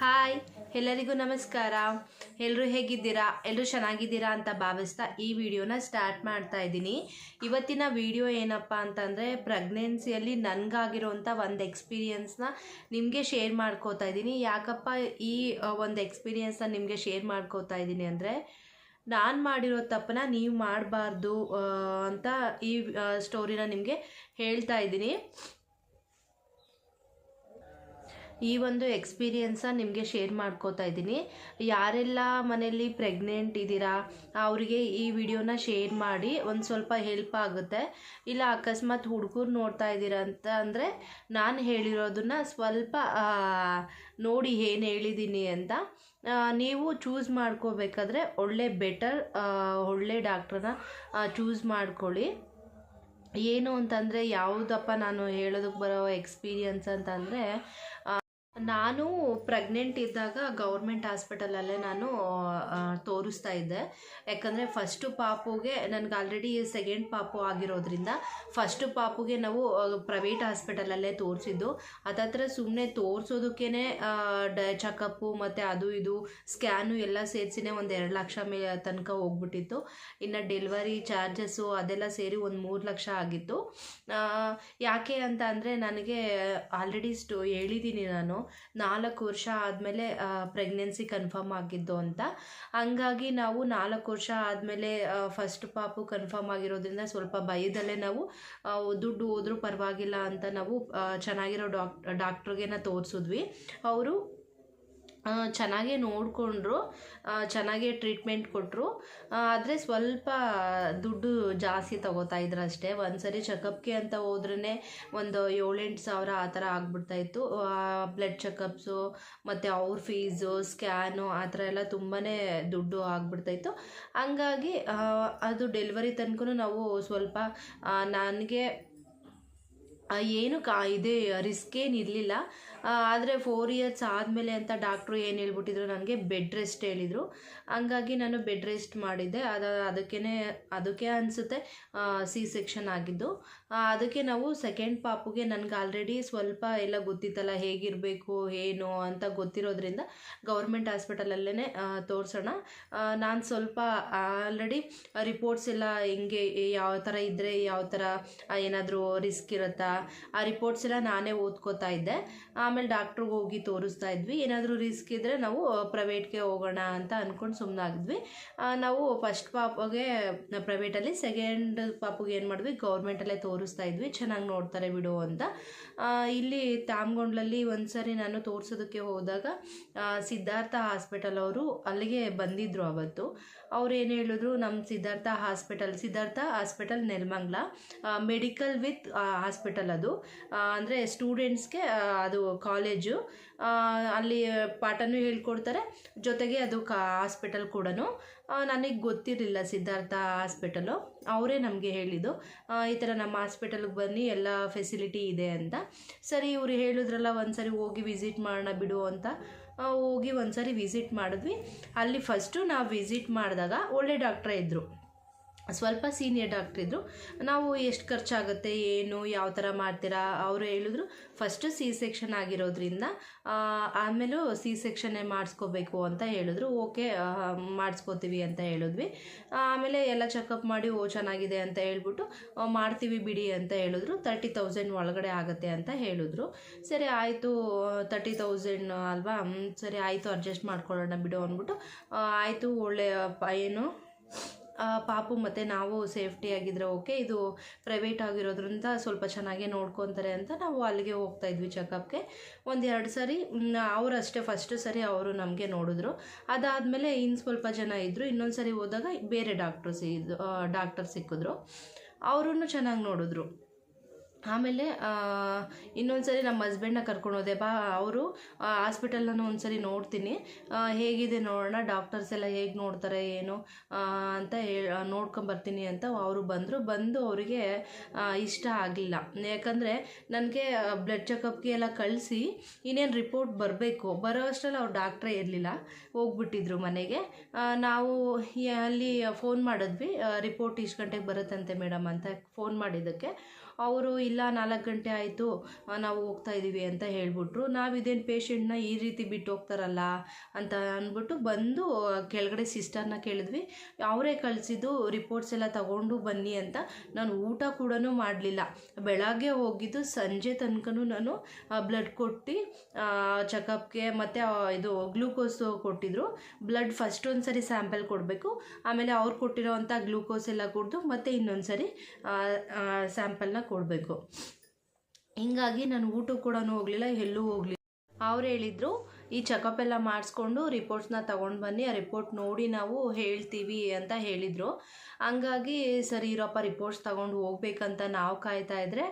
Hi ಎಲ್ಲರಿಗೂ ನಮಸ್ಕಾರ. ಎಲ್ಲರೂ ಹೇಗಿದ್ದೀರಾ? ಎಲ್ಲರೂ ಚೆನ್ನಾಗಿದ್ದೀರಾ ಅಂತ ಭಾವಿಸ್ತಾ ಈ ವಿಡಿಯೋನ ಸ್ಟಾರ್ಟ್ ಮಾಡ್ತಾ ಇದ್ದೀನಿ. ಇವತ್ತಿನ ವಿಡಿಯೋ ಏನಪ್ಪ ಅಂತಂದರೆ, ಪ್ರೆಗ್ನೆನ್ಸಿಯಲ್ಲಿ ನನಗಾಗಿರೋಂಥ ಒಂದು ಎಕ್ಸ್ಪೀರಿಯನ್ಸ್ನ ನಿಮಗೆ ಶೇರ್ ಮಾಡ್ಕೋತಾ ಇದ್ದೀನಿ. ಯಾಕಪ್ಪ ಈ ಒಂದು ಎಕ್ಸ್ಪೀರಿಯೆನ್ಸ್ನ ನಿಮಗೆ ಶೇರ್ ಮಾಡ್ಕೋತಾ ಇದ್ದೀನಿ ಅಂದರೆ, ನಾನು ಮಾಡಿರೋ ತಪ್ಪನ್ನ ನೀವು ಮಾಡಬಾರ್ದು ಅಂತ ಈ ಸ್ಟೋರಿನ ನಿಮಗೆ ಹೇಳ್ತಾ ಇದ್ದೀನಿ. ಈ ಒಂದು ಎಕ್ಸ್ಪೀರಿಯೆನ್ಸ ನಿಮಗೆ ಶೇರ್ ಮಾಡ್ಕೋತಾ ಇದ್ದೀನಿ. ಯಾರೆಲ್ಲ ಮನೆಯಲ್ಲಿ ಪ್ರೆಗ್ನೆಂಟ್ ಇದ್ದೀರಾ, ಅವರಿಗೆ ಈ ವಿಡಿಯೋನ ಶೇರ್ ಮಾಡಿ, ಒಂದು ಸ್ವಲ್ಪ ಹೆಲ್ಪ್ ಆಗುತ್ತೆ. ಇಲ್ಲ, ಅಕಸ್ಮಾತ್ ಹುಡುಗರು ನೋಡ್ತಾ ಇದ್ದೀರಾ ಅಂತ ಅಂದರೆ, ನಾನು ಹೇಳಿರೋದನ್ನ ಸ್ವಲ್ಪ ನೋಡಿ ಏನು ಹೇಳಿದ್ದೀನಿ ಅಂತ. ನೀವು ಚೂಸ್ ಮಾಡ್ಕೋಬೇಕಾದ್ರೆ ಒಳ್ಳೆ ಬೆಟರ್ ಒಳ್ಳೆ ಡಾಕ್ಟ್ರನ್ನ ಚೂಸ್ ಮಾಡ್ಕೊಳ್ಳಿ. ಏನು ಅಂತಂದರೆ, ಯಾವುದಪ್ಪ ನಾನು ಹೇಳೋದಕ್ಕೆ ಬರೋ ಎಕ್ಸ್ಪೀರಿಯನ್ಸ್ ಅಂತಂದರೆ ನಾನು ಪ್ರೆಗ್ನೆಂಟ್ ಇದ್ದಾಗ ಗೌರ್ಮೆಂಟ್ ಹಾಸ್ಪಿಟಲಲ್ಲೇ ನಾನು ತೋರಿಸ್ತಾ ಇದ್ದೆ. ಯಾಕಂದರೆ ಫಸ್ಟು ಪಾಪುಗೆ ನನಗೆ ಆಲ್ರೆಡಿ ಸೆಕೆಂಡ್ ಪಾಪು ಆಗಿರೋದ್ರಿಂದ ಫಸ್ಟು ಪಾಪುಗೆ ನಾವು ಪ್ರೈವೇಟ್ ಹಾಸ್ಪಿಟಲಲ್ಲೇ ತೋರಿಸಿದ್ದು. ಅದತ್ರ ಸುಮ್ಮನೆ ತೋರಿಸೋದಕ್ಕೇ ಡ ಚೆಕಪ್ಪು ಮತ್ತು ಅದು ಇದು ಸ್ಕ್ಯಾನು ಎಲ್ಲ ಸೇರಿಸಿನೇ ಒಂದು ಎರಡು ಲಕ್ಷ ಮೇ, ತನಕ ಹೋಗ್ಬಿಟ್ಟಿತ್ತು. ಇನ್ನು ಡೆಲಿವರಿ ಚಾರ್ಜಸ್ಸು ಅದೆಲ್ಲ ಸೇರಿ ಒಂದು ಮೂರು ಲಕ್ಷ ಆಗಿತ್ತು. ಯಾಕೆ ಅಂತ ಅಂದರೆ ನನಗೆ ಆಲ್ರೆಡಿ ಸ್ಟೋ ಹೇಳಿದ್ದೀನಿ ನಾನು. ನಾಲ್ಕು ವರ್ಷ ಆದಮೇಲೆ ಪ್ರೆಗ್ನೆನ್ಸಿ ಕನ್ಫರ್ಮ್ ಆಗಿದ್ದು ಅಂತ. ಹಂಗಾಗಿ ನಾವು ನಾಲ್ಕು ವರ್ಷ ಆದಮೇಲೆ ಫಸ್ಟ್ ಪಾಪು ಕನ್ಫರ್ಮ್ ಆಗಿರೋದ್ರಿಂದ ಸ್ವಲ್ಪ ಭಯದಲ್ಲೇ ನಾವು ದುಡ್ಡು ಹೋದರೂ ಪರವಾಗಿಲ್ಲ ಅಂತ ನಾವು ಚೆನ್ನಾಗಿರೋ ಡಾಕ್ ಡಾಕ್ಟ್ರಿಗೆನ ತೋರಿಸಿದ್ವಿ. ಅವರು ಚೆನ್ನಾಗೇ ನೋಡಿಕೊಂಡ್ರು ಚೆನ್ನಾಗೇ ಟ್ರೀಟ್ಮೆಂಟ್ ಕೊಟ್ಟರು ಆದರೆ ಸ್ವಲ್ಪ ದುಡ್ಡು ಜಾಸ್ತಿ ತಗೋತಾ ಇದ್ರು ಅಷ್ಟೇ. ಒಂದು ಸರಿ ಚೆಕಪ್ಗೆ ಅಂತ ಹೋದ್ರೇ ಒಂದು ಏಳೆಂಟು ಸಾವಿರ ಆ ಥರ ಆಗ್ಬಿಡ್ತಾಯಿತ್ತು ಬ್ಲಡ್ ಚೆಕಪ್ಸು ಮತ್ತು ಅವ್ರ ಫೀಸು ಸ್ಕ್ಯಾನು ಆ ಥರ ಎಲ್ಲ ತುಂಬಾ ದುಡ್ಡು ಆಗ್ಬಿಡ್ತಾಯಿತ್ತು ಹಂಗಾಗಿ ಅದು ಡೆಲಿವರಿ ತನಕ ನಾವು ಸ್ವಲ್ಪ ನನಗೆ ಏನು ಕಾ, ಇದೆ ರಿಸ್ಕ್ ಇರಲಿಲ್ಲ. ಆದರೆ ಫೋರ್ ಇಯರ್ಸ್ ಆದಮೇಲೆ ಅಂತ ಡಾಕ್ಟ್ರು ಏನು ಹೇಳ್ಬಿಟ್ಟಿದ್ರು, ನನಗೆ ಬೆಡ್ ರೆಸ್ಟ್ ಹೇಳಿದರು. ಹಂಗಾಗಿ ನಾನು ಬೆಡ್ ರೆಸ್ಟ್ ಮಾಡಿದ್ದೆ. ಅದು ಅದಕ್ಕೇ ಅದಕ್ಕೆ ಅನಿಸುತ್ತೆ ಸಿ ಸೆಕ್ಷನ್ ಆಗಿದ್ದು. ಅದಕ್ಕೆ ನಾವು ಸೆಕೆಂಡ್ ಪಾಪುಗೆ ನನಗೆ ಆಲ್ರೆಡಿ ಸ್ವಲ್ಪ ಎಲ್ಲ ಗೊತ್ತಿತ್ತಲ್ಲ, ಹೇಗಿರಬೇಕು, ಏನು ಅಂತ ಗೊತ್ತಿರೋದ್ರಿಂದ ಗೌರ್ಮೆಂಟ್ ಹಾಸ್ಪಿಟಲಲ್ಲೇ ತೋರಿಸೋಣ. ನಾನು ಸ್ವಲ್ಪ ಆಲ್ರೆಡಿ ರಿಪೋರ್ಟ್ಸ್ ಎಲ್ಲ ಹೆಂಗೆ, ಯಾವ ಥರ ಇದ್ದರೆ ಯಾವ ಥರ ಏನಾದರೂ ರಿಸ್ಕ್ ಇರುತ್ತಾ ಆ ರಿಪೋರ್ಟ್ಸ್ ಎಲ್ಲ ನಾನೇ ಓದ್ಕೋತಾ ಇದ್ದೆ. ಆಮೇಲೆ ಡಾಕ್ಟ್ರಿಗೆ ಹೋಗಿ ತೋರಿಸ್ತಾ ಇದ್ವಿ. ಏನಾದರೂ ರಿಸ್ಕ್ ಇದ್ದರೆ ನಾವು ಪ್ರೈವೇಟ್ಗೆ ಹೋಗೋಣ ಅಂತ ಅಂದ್ಕೊಂಡು ಸುಮ್ಮನಾಗಿದ್ವಿ ನಾವು ಫಸ್ಟ್ ಪಾಪಗೆ ಪ್ರೈವೇಟಲ್ಲಿ ಸೆಕೆಂಡ್ ಪಾಪಗೆ ಏನು ಮಾಡಿದ್ವಿ ಗೌರ್ಮೆಂಟಲ್ಲೇ ತೋರಿಸ್ತಾ ಇದ್ವಿ. ಚೆನ್ನಾಗಿ ನೋಡ್ತಾರೆ ಬಿಡು ಅಂತ. ಇಲ್ಲಿ ತಾಮ್ಗೊಂಡ್ಲಲ್ಲಿ ಒಂದು ಸರಿ ನಾನು ತೋರಿಸೋದಕ್ಕೆ ಹೋದಾಗ ಸಿದ್ಧಾರ್ಥ ಹಾಸ್ಪಿಟಲ್ ಅವರು ಅಲ್ಲಿಗೆ ಬಂದಿದ್ದರು ಅವತ್ತು. ಅವ್ರು ಏನು ಹೇಳಿದ್ರು ನಮ್ಮ Siddhartha hospital Siddhartha hospital Nelamangala medical with hospital ಅದು. ಅಂದರೆ ಸ್ಟೂಡೆಂಟ್ಸ್ಗೆ ಅದು ಕಾಲೇಜು. ಅಲ್ಲಿ ಪಾಠನೂ ಹೇಳ್ಕೊಡ್ತಾರೆ, ಜೊತೆಗೆ ಅದು ಕಾ, ಹಾಸ್ಪಿಟಲ್ ಕೂಡ ನನಗೆ ಗೊತ್ತಿರಲಿಲ್ಲ ಸಿದ್ಧಾರ್ಥ ಹಾಸ್ಪಿಟಲು. ಅವರೇ ನಮಗೆ ಹೇಳಿದ್ದು ಈ ಥರ ನಮ್ಮ ಹಾಸ್ಪಿಟಲ್ಗೆ ಬನ್ನಿ, ಎಲ್ಲ ಫೆಸಿಲಿಟಿ ಇದೆ ಅಂತ. ಸರಿ, ಇವರು ಹೇಳಿದ್ರಲ್ಲ ಒಂದು ಸರಿ ಹೋಗಿ ವಿಸಿಟ್ ಮಾಡೋಣ ಬಿಡು ಅಂತ. ಹೋಗಿ ಒಂದ್ಸರಿ ವಿಸಿಟ್ ಮಾಡಿದ್ವಿ. ಅಲ್ಲಿ ಫಸ್ಟು ನಾವು ವಿಸಿಟ್ ಮಾಡಿದಾಗ ಒಳ್ಳೆ ಡಾಕ್ಟ್ರೇ ಇದ್ದರು ಸ್ವಲ್ಪ ಸೀನಿಯರ್ ಡಾಕ್ಟ್ರ್ ಇದ್ದರು ನಾವು ಎಷ್ಟು ಖರ್ಚಾಗುತ್ತೆ, ಏನು, ಯಾವ ಥರ ಮಾಡ್ತೀರಾ, ಅವರು ಹೇಳಿದ್ರು ಫಸ್ಟು ಸಿ ಸೆಕ್ಷನ್ ಆಗಿರೋದ್ರಿಂದ ಆಮೇಲೂ ಸಿ ಸೆಕ್ಷನ್ನೇ ಮಾಡಿಸ್ಕೋಬೇಕು ಅಂತ ಹೇಳಿದ್ರು. ಓಕೆ ಮಾಡಿಸ್ಕೋತೀವಿ ಅಂತ ಹೇಳಿದ್ವಿ. ಆಮೇಲೆ ಎಲ್ಲ ಚೆಕಪ್ ಮಾಡಿ, ಓ, ಚೆನ್ನಾಗಿದೆ ಅಂತ ಹೇಳ್ಬಿಟ್ಟು ಮಾಡ್ತೀವಿ ಬಿಡಿ ಅಂತ ಹೇಳಿದ್ರು. ತರ್ಟಿ ತೌಸಂಡ್ ಒಳಗಡೆ ಆಗುತ್ತೆ ಅಂತ ಹೇಳಿದ್ರು. ಸರಿ, ಆಯಿತು ತರ್ಟಿ ತೌಸಂಡ್ ಅಲ್ವಾ? ಸರಿ, ಆಯಿತು ಅಡ್ಜಸ್ಟ್ ಮಾಡ್ಕೊಳ್ಳೋಣ ಬಿಡು ಅಂದ್ಬಿಟ್ಟು ಆಯಿತು ಒಳ್ಳೆಯ ಏನು ಪಾಪು ಮತ್ತು ನಾವು ಸೇಫ್ಟಿ ಆಗಿದ್ರೆ ಓಕೆ, ಇದು ಪ್ರೈವೇಟ್ ಆಗಿರೋದ್ರಿಂದ ಸ್ವಲ್ಪ ಚೆನ್ನಾಗೇ ನೋಡ್ಕೊತಾರೆ ಅಂತ ನಾವು ಅಲ್ಲಿಗೆ ಹೋಗ್ತಾ ಇದ್ವಿ ಚೆಕಪ್ಗೆ ಒಂದು ಎರಡು ಸರಿ ಅವರು ಅಷ್ಟೇ ಫಸ್ಟ್ ಸರಿ ಅವರು ನಮಗೆ ನೋಡಿದ್ರು. ಅದಾದಮೇಲೆ ಇನ್ನು ಸ್ವಲ್ಪ ಜನ ಇದ್ದರು ಇನ್ನೊಂದು ಸರಿ ಹೋದಾಗ ಬೇರೆ ಡಾಕ್ಟ್ರು ಸಿ ಡಾಕ್ಟರ್ ಸಿಕ್ಕಿದ್ರು. ಅವರೂ ಚೆನ್ನಾಗಿ ನೋಡಿದ್ರು. ಆಮೇಲೆ ಇನ್ನೊಂದು ಸರಿ ನಮ್ಮ ಹಸ್ಬೆಂಡ್ನ ಕರ್ಕೊಂಡು ಹೋದೆ ಬಾ, ಅವರು ಹಾಸ್ಪಿಟಲ್ನ ಒಂದು ಸರಿ ನೋಡ್ತೀನಿ. ಹೇಗಿದೆ ನೋಡೋಣ ಡಾಕ್ಟರ್ಸ್ ಎಲ್ಲ ಹೇಗೆ ನೋಡ್ತಾರೆ, ಏನು ಅಂತ ನೋಡ್ಕೊಂಬರ್ತೀನಿ ಅಂತ ಅವರು ಬಂದರು. ಬಂದು ಅವರಿಗೆ ಇಷ್ಟ ಆಗಲಿಲ್ಲ. ಯಾಕಂದರೆ, ನನಗೆ ಬ್ಲಡ್ ಚೆಕಪ್ಗೆ ಎಲ್ಲ ಕಳಿಸಿ, ಇನ್ನೇನು ರಿಪೋರ್ಟ್ ಬರಬೇಕು. ಬರೋ ಅಷ್ಟರಲ್ಲಿ ಅವ್ರು ಡಾಕ್ಟ್ರೇ ಇರಲಿಲ್ಲ. ಹೋಗ್ಬಿಟ್ಟಿದ್ರು ಮನೆಗೆ. ನಾವು ಅಲ್ಲಿ ಫೋನ್ ಮಾಡಿದ್ವಿ. ರಿಪೋರ್ಟ್ ಇಷ್ಟು ಗಂಟೆಗೆ ಬರುತ್ತಂತೆ ಮೇಡಮ್ ಅಂತ ಫೋನ್ ಮಾಡಿದ್ದಕ್ಕೆ. ಅವರು, ಇಲ್ಲ, ನಾಲ್ಕು ಗಂಟೆ ಆಯಿತು, ನಾವು ಹೋಗ್ತಾ ಇದ್ದೀವಿ ಅಂತ ಹೇಳ್ಬಿಟ್ರು. ನಾವು ಇದೇನು ಈ ರೀತಿ ಬಿಟ್ಟು ಹೋಗ್ತಾರಲ್ಲ ಅಂತ ಅಂದ್ಬಿಟ್ಟು ಬಂದು ಕೆಳಗಡೆ ಸಿಸ್ಟರ್ನ ಕೇಳಿದ್ವಿ. ಅವರೇ ಕಳಿಸಿದ್ದು, ರಿಪೋರ್ಟ್ಸ್ ಎಲ್ಲ ತಗೊಂಡು ಬನ್ನಿ ಅಂತ. ನಾನು ಊಟ ಕೂಡ ಮಾಡಲಿಲ್ಲ. ಬೆಳಗ್ಗೆ ಹೋಗಿದ್ದು ಸಂಜೆ ತನಕನೂ ನಾನು ಬ್ಲಡ್ ಕೊಟ್ಟು ಚೆಕಪ್ಗೆ ಮತ್ತು ಇದು ಗ್ಲೂಕೋಸು ಕೊಟ್ಟಿದ್ರು. ಬ್ಲಡ್ ಫಸ್ಟ್ ಒಂದು ಸರಿ ಸ್ಯಾಂಪಲ್ ಕೊಡಬೇಕು. ಆಮೇಲೆ ಅವ್ರು ಕೊಟ್ಟಿರೋವಂಥ ಗ್ಲೂಕೋಸ್ ಎಲ್ಲ ಕುಡಿದು ಮತ್ತೆ ಇನ್ನೊಂದು ಸರಿ ಸ್ಯಾಂಪಲ್ನ ಕೊಡಬೇಕು. ಹಿಂಗಾಗಿ ನಾನು ಊಟಕ್ಕೆ ಕೂಡ ಹೋಗಲಿಲ್ಲ ಎಲ್ಲೂ ಹೋಗಲಿಲ್ಲ. ಅವ್ರು ಹೇಳಿದರು ಈ ಚೆಕಪ್ ಎಲ್ಲ ಮಾಡಿಸ್ಕೊಂಡು ರಿಪೋರ್ಟ್ಸ್ನ ತೊಗೊಂಡು ಬನ್ನಿ, ಆ ರಿಪೋರ್ಟ್ ನೋಡಿ ನಾವು ಹೇಳ್ತೀವಿ ಅಂತ ಹೇಳಿದರು. ಹಂಗಾಗಿ ಸರಿ ಇರೋಪ್ಪ ರಿಪೋರ್ಟ್ಸ್ ತೊಗೊಂಡು ಹೋಗ್ಬೇಕಂತ ನಾವು ಕಾಯ್ತಾ ಇದ್ದರೆ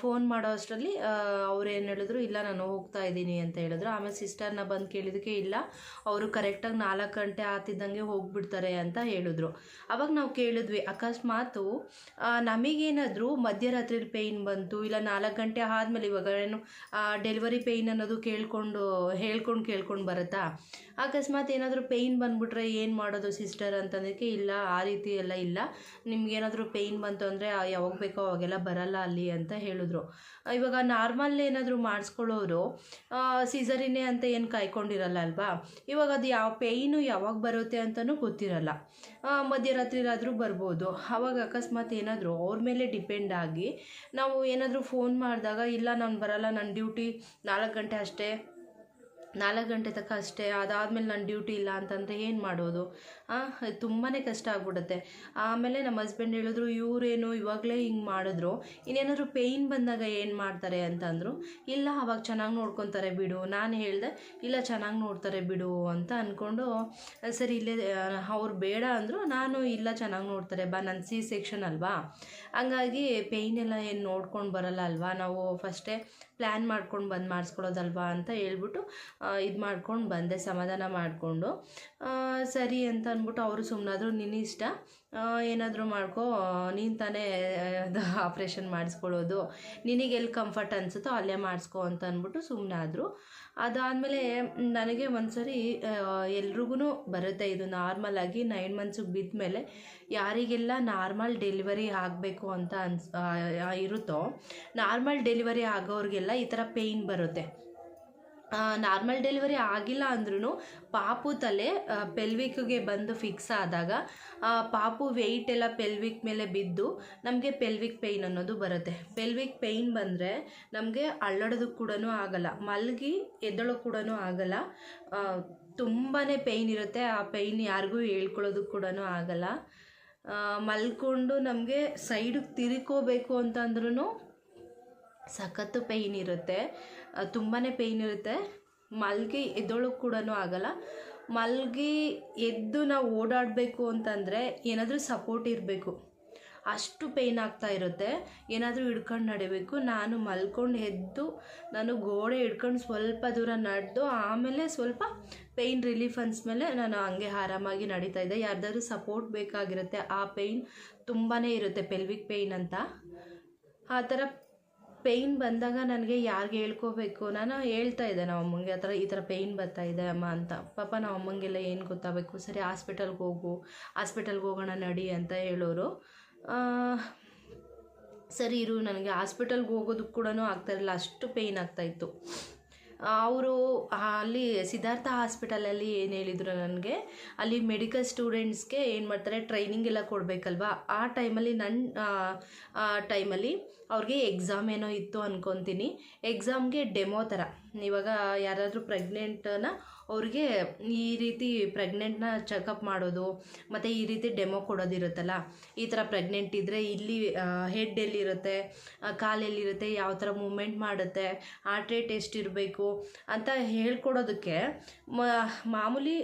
ಫೋನ್ ಮಾಡೋ ಅಷ್ಟರಲ್ಲಿ ಅವ್ರು ಹೇಳಿದ್ರು, ಇಲ್ಲ, ನಾನು ಹೋಗ್ತಾ ಇದ್ದೀನಿ ಅಂತ ಹೇಳಿದ್ರು. ಆಮೇಲೆ ಸಿಸ್ಟರ್ನ ಬಂದು ಕೇಳಿದಕ್ಕೆ ಇಲ್ಲ, ಅವರು ಕರೆಕ್ಟಾಗಿ ನಾಲ್ಕು ಗಂಟೆ ಆತಿದ್ದಂಗೆ ಹೋಗ್ಬಿಡ್ತಾರೆ ಅಂತ ಹೇಳಿದ್ರು. ಅವಾಗ ನಾವು ಕೇಳಿದ್ವಿ. ಅಕಸ್ಮಾತು ನಮಗೇನಾದರೂ ಮಧ್ಯರಾತ್ರಿ ಪೇಯ್ನ್ ಬಂತು, ಇಲ್ಲ ನಾಲ್ಕು ಗಂಟೆ ಆದಮೇಲೆ ಇವಾಗ ಏನು ಡೆಲಿವರಿ ಪೇಯ್ನ್ ಅನ್ನೋದು ಕೇಳಿಕೊಂಡು ಹೇಳ್ಕೊಂಡು ಕೇಳ್ಕೊಂಡು ಕೇಳ್ಕೊಂಡು ಬರುತ್ತಾ? ಅಕಸ್ಮಾತ್ ಏನಾದರೂ ಪೇಯ್ನ್ ಬಂದುಬಿಟ್ರೆ ಏನು ಮಾಡೋದು ಸಿಸ್ಟರ್ ಅಂತಂದಕ್ಕೆ ಇಲ್ಲ, ಆ ರೀತಿ ಎಲ್ಲ ಇಲ್ಲ. ನಿಮ್ಗೇನಾದರೂ ಪೇಯ್ನ್ ಬಂತು ಅಂದರೆ ಯಾವಾಗ ಬೇಕೋ ಅವಾಗೆಲ್ಲ ಬರಲ್ಲ ಅಲ್ಲಿ ಅಂತ ಹೇಳಿದ್ರು. ಇವಾಗ ನಾರ್ಮಲ್ ಏನಾದರೂ ಮಾಡಿಸ್ಕೊಳ್ಳೋರು ಸೀಸರಿನೇ ಅಂತ ಏನು ಕಾಯ್ಕೊಂಡಿರಲ್ಲ ಅಲ್ವಾ? ಇವಾಗ ಅದು ಯಾವ ಪೇಯ್ನು ಯಾವಾಗ ಬರುತ್ತೆ ಅಂತಲೂ ಗೊತ್ತಿರಲ್ಲ. ಮಧ್ಯರಾತ್ರಿಲಾದರೂ ಬರ್ಬೋದು. ಆವಾಗ ಅಕಸ್ಮಾತ್ ಏನಾದರೂ ಅವ್ರ ಮೇಲೆ ಡಿಪೆಂಡ್ ಆಗಿ ನಾವು ಏನಾದರೂ ಫೋನ್ ಮಾಡಿದಾಗ, ಇಲ್ಲ ನಾನು ಬರಲ್ಲ ನನ್ನ ಡ್ಯೂಟಿ ನಾಲ್ಕು ಗಂಟೆ ಅಷ್ಟೇ ನಾಲ್ಕು ಗಂಟೆ ತನಕ ಅಷ್ಟೇ, ಅದಾದಮೇಲೆ ನನ್ನ ಡ್ಯೂಟಿ ಇಲ್ಲ ಅಂತಂದರೆ ಏನು ಮಾಡೋದು? ತುಂಬಾ ಕಷ್ಟ ಆಗ್ಬಿಡುತ್ತೆ. ಆಮೇಲೆ ನಮ್ಮ ಹಸ್ಬೆಂಡ್ ಹೇಳಿದ್ರು, ಇವರೇನು ಇವಾಗಲೇ ಹಿಂಗೆ ಮಾಡಿದ್ರು, ಇನ್ನೇನಾದರೂ ಪೇಯ್ನ್ ಬಂದಾಗ ಏನು ಮಾಡ್ತಾರೆ? ಅಂತಂದರು, ಇಲ್ಲ, ಅವಾಗ ಚೆನ್ನಾಗಿ ನೋಡ್ಕೊತಾರೆ ಬಿಡು, ನಾನು ಹೇಳಿದೆ, ಇಲ್ಲ, ಚೆನ್ನಾಗಿ ನೋಡ್ತಾರೆ ಬಿಡು, ಅಂತ ಅಂದ್ಕೊಂಡು ಸರಿ, ಇಲ್ಲೇ, ಅವ್ರು ಬೇಡ ಅಂದರು, ನಾನು ಇಲ್ಲ, ಚೆನ್ನಾಗಿ ನೋಡ್ತಾರೆ, ಬಾ ನನ್ನ ಸಿ ಸೆಕ್ಷನ್ ಅಲ್ವಾ? ಹಂಗಾಗಿ ಪೇಯ್ನ್ ಎಲ್ಲ ಏನು ನೋಡ್ಕೊಂಡು ಬರಲ್ಲ ಅಲ್ವಾ? ನಾವು ಫಸ್ಟೇ ಪ್ಲ್ಯಾನ್ ಮಾಡ್ಕೊಂಡು ಬಂದು ಮಾಡಿಸ್ಕೊಳ್ಳೋದಲ್ವಾ? ಅಂತ ಹೇಳ್ಬಿಟ್ಟು ಇದು ಮಾಡ್ಕೊಂಡು ಬಂದೆ, ಸಮಾಧಾನ ಮಾಡಿಕೊಂಡು. ಸರಿ ಅಂತ ಅಂದ್ಬಿಟ್ಟು ಅವರು ಸುಮ್ಮನಾದ್ರು ನಿನ್ನ ಇಷ್ಟ. ಏನಾದರೂ ಮಾಡ್ಕೋ ನೀನು ತಾನೇ ಅದು ಆಪ್ರೇಷನ್ ಮಾಡಿಸ್ಕೊಳ್ಳೋದು. ನಿನಗೆ ಎಲ್ಲಿ ಕಂಫರ್ಟ್ ಅನಿಸುತ್ತೋ ಅಲ್ಲೇ ಮಾಡಿಸ್ಕೊ ಅಂತ ಅಂದ್ಬಿಟ್ಟು ಸುಮ್ಮನಾದರು ಅದಾದಮೇಲೆ ನನಗೆ ಒಂದು ಸರಿ ಎಲ್ರಿಗೂ ಬರುತ್ತೆ ಇದು ನಾರ್ಮಲ್ ಆಗಿ ನೈನ್ ಮಂತ್ಸಿಗೆ ಬಿದ್ದ ಮೇಲೆ ಯಾರಿಗೆಲ್ಲ ನಾರ್ಮಲ್ ಡೆಲಿವರಿ ಆಗಬೇಕು ಅಂತ ಅನ್ಸ್ ಇರುತ್ತೋ, ನಾರ್ಮಲ್ ಡೆಲಿವರಿ ಆಗೋರಿಗೆಲ್ಲ ಈ ಥರ ಪೇಯ್ನ್ ಬರುತ್ತೆ. ನಾರ್ಮಲ್ ಡೆಲಿವರಿ ಆಗಿಲ್ಲ ಅಂದ್ರೂ ಪಾಪು ತಲೆ ಪೆಲ್ವಿಕ್ಗೆ ಬಂದು ಫಿಕ್ಸ್ ಆದಾಗ ಪಾಪು ವೆಯ್ಟ್ ಎಲ್ಲ ಪೆಲ್ವಿಕ್ ಮೇಲೆ ಬಿದ್ದು ನಮಗೆ ಪೆಲ್ವಿಕ್ ಪೇಯ್ನ್ ಅನ್ನೋದು ಬರುತ್ತೆ. ಪೆಲ್ವಿಕ್ ಪೇಯ್ನ್ ಬಂದರೆ ನಮಗೆ ಅಳ್ಳಡೋದು ಕೂಡ ಆಗಲ್ಲ, ಮಲಗಿ ಎದ್ದಳು ಕೂಡ ಆಗಲ್ಲ ತುಂಬಾ ಪೇಯ್ನ್ ಇರುತ್ತೆ, ಆ ಪೇಯ್ನ್ ಯಾರಿಗೂ ಹೇಳ್ಕೊಳ್ಳೋದಕ್ಕೆ ಕೂಡ ಆಗಲ್ಲ. ಮಲ್ಕೊಂಡು ನಮಗೆ ಸೈಡಿಗೆ ತಿರ್ಕೋಬೇಕು ಅಂತಂದ್ರೂ ಸಖತ್ತು ಪೇಯ್ನ್ ಇರುತ್ತೆ. ತುಂಬಾ ಪೇಯ್ನ್ ಇರುತ್ತೆ. ಮಲ್ಗಿ ಎದ್ದೊಳಕ್ಕೆ ಕೂಡ ಆಗಲ್ಲ. ಮಲ್ಗಿ ಎದ್ದು ನಾವು ಓಡಾಡಬೇಕು ಅಂತಂದರೆ ಏನಾದರೂ ಸಪೋರ್ಟ್ ಇರಬೇಕು. ಅಷ್ಟು ಪೇಯ್ನ್ ಆಗ್ತಾ ಇರುತ್ತೆ. ಏನಾದರೂ ಹಿಡ್ಕೊಂಡು ನಡಿಬೇಕು. ನಾನು ಮಲ್ಕೊಂಡು ಎದ್ದು, ನಾನು ಗೋಡೆ ಹಿಡ್ಕೊಂಡು ಸ್ವಲ್ಪ ದೂರ ನಡೆದು, ಆಮೇಲೆ ಸ್ವಲ್ಪ ಪೇಯ್ನ್ ರಿಲೀಫ್ ಅನ್ಸ್ಮೇಲೆ ನಾನು ಹಂಗೆ ಆರಾಮಾಗಿ ನಡೀತಾ ಇದ್ದೆ. ಯಾರ್ದಾದ್ರೂ ಸಪೋರ್ಟ್ ಬೇಕಾಗಿರುತ್ತೆ. ಆ ಪೇಯ್ನ್ ತುಂಬಾ ಇರುತ್ತೆ. ಪೆಲ್ವಿಕ್ ಪೇಯ್ನ್ ಅಂತ. ಆ ಥರ ಪೇಯ್ನ್ ಬಂದಾಗ ನನಗೆ ಯಾರಿಗೆ ಹೇಳ್ಕೋಬೇಕು? ನಾನು ಹೇಳ್ತಾ ಇದ್ದೆ ನಮ್ಮ ಅಮ್ಮಂಗೆ ಆ ಥರ ಈ ಥರ ಪೇಯ್ನ್ ಬರ್ತಾ ಇದೆ ಅಮ್ಮ ಅಂತ. ಪಾಪ ನಮ್ಮ ಅಮ್ಮಂಗೆಲ್ಲ ಏನು ಗೊತ್ತಾಗಬೇಕು? ಸರಿ ಹಾಸ್ಪಿಟಲ್ಗೆ ಹೋಗು. ಹಾಸ್ಪಿಟಲ್ಗೆ ಹೋಗೋಣ ನಡಿ ಅಂತ ಹೇಳೋರು. ಸರಿ ಇರು, ನನಗೆ ಹಾಸ್ಪಿಟಲ್ಗೆ ಹೋಗೋದಕ್ಕೆ ಕೂಡ ಆಗ್ತಾಯಿರಲಿಲ್ಲ ಅಷ್ಟು ಪೇಯ್ನ್ ಆಗ್ತಾಯಿತ್ತು ಅವರು ಅಲ್ಲಿ ಸಿದ್ಧಾರ್ಥ ಹಾಸ್ಪಿಟಲಲ್ಲಿ ಏನು ಹೇಳಿದರು ನನಗೆ, ಅಲ್ಲಿ ಮೆಡಿಕಲ್ ಸ್ಟೂಡೆಂಟ್ಸ್ಗೆ ಏನು ಮಾಡ್ತಾರೆ ಟ್ರೈನಿಂಗ್ ಎಲ್ಲ ಕೊಡಬೇಕಲ್ವಾ? ಆ ಟೈಮಲ್ಲಿ ನನ್ನ ಟೈಮಲ್ಲಿ ಅವ್ರಿಗೆ ಎಕ್ಸಾಮ್ ಏನೋ ಇತ್ತು ಅಂದ್ಕೊತೀನಿ ಎಕ್ಸಾಮ್ಗೆ ಡೆಮೋ ಥರ ಇವಾಗ ಯಾರಾದರೂ ಪ್ರೆಗ್ನೆಂಟನ್ನ ಅವ್ರಿಗೆ ಈ ರೀತಿ ಪ್ರೆಗ್ನೆಂಟ್ನ ಚೆಕಪ್ ಮಾಡೋದು, ಮತ್ತು ಈ ರೀತಿ ಡೆಮೋ ಕೊಡೋದಿರುತ್ತಲ್ಲ, ಈ ಥರ ಪ್ರೆಗ್ನೆಂಟ್ ಇದ್ದರೆ ಇಲ್ಲಿ ಹೆಡ್ ಎಲ್ಲಿರುತ್ತೆ ಕಾಲು ಎಲ್ಲಿರುತ್ತೆ, ಯಾವ ಥರ ಮೂಮೆಂಟ್ ಮಾಡುತ್ತೆ ಹಾರ್ಟ್ ರೇಟ್ ಎಷ್ಟಿರಬೇಕು ಅಂತ ಹೇಳ್ಕೊಡೋದಕ್ಕೆ ಮಾಮೂಲಿ